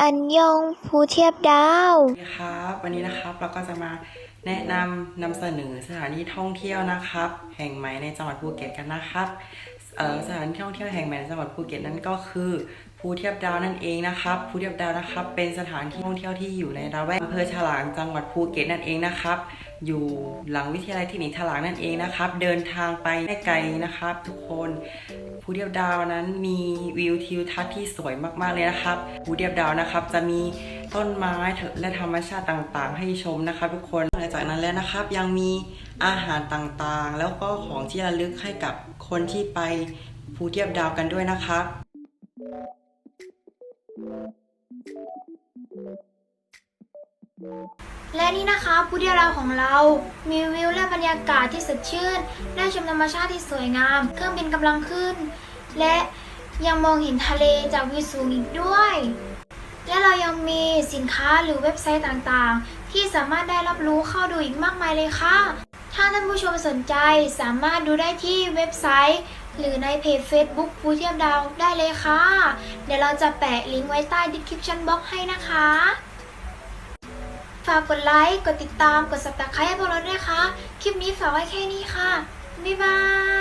อันยองภูเทียบดาว สวัสดีครับวันนี้นะครับเราก็จะมาแนะนำนำเสนอสถานที่ท่องเที่ยวนะครับ แห่งใหม่ในจังหวัดภูเก็ตกันนะครับ สถานที่ท่องเที่ยวแห่งใหม่ในจังหวัดภูเก็ตนั่นก็คือภูเทียบดาวนั่นเองนะครับภูเทียบดาวนะครับ เป็นสถานที่ท่องเที่ยวที่อยู่ในระแวกอำเภอฉลางจังหวัดภูเก็ตนั่นเองนะครับ อยู่หลังวิทยาลัยเทคนิคฉลางนั่นเองนะครับ เดินทางไปไม่ไกลนะครับ ทุกคนภูเทียบดาวนั้นมีวิวทิวทัศน์ที่สวยมากๆเลยนะครับภูเทียบดาวนะครับ จะมีต้นไม้และธรรมชาติต่างๆ ให้ชมนะครับ ทุกคนหลังจากนั้นแล้วนะครับยังมี อาหารต่างๆ แล้วก็ของที่ระลึกให้กับคนที่ไปภูเทียบดาวกันด้วยนะครับและนี่นะคะผู้เดียวเราของเรา มีวิวและบรรยากาศที่สดชื่น ได้ชมธรรมชาติที่สวยงาม เครื่องบินกำลังขึ้น และยังมองเห็นทะเลจากวิวสูงอีกด้วย และเรายังมีสินค้าหรือเว็บไซต์ต่างๆ ที่สามารถได้รับรู้เข้าดูอีกมากมายเลยค่ะ ถ้าท่านผู้ชมสนใจสามารถดูได้ที่เว็บไซต์ หรือในเพจ Facebook ภูเทียบดาวได้เลยค่ะ เดี๋ยวเราจะแปะลิงก์ไว้ใต้ description box ให้นะคะ ฝากกดไลค์ กดติดตาม กด subscribe ให้พวกเราด้วยค่ะ คลิปนี้ฝากไว้แค่นี้ค่ะ บ๊ายบาย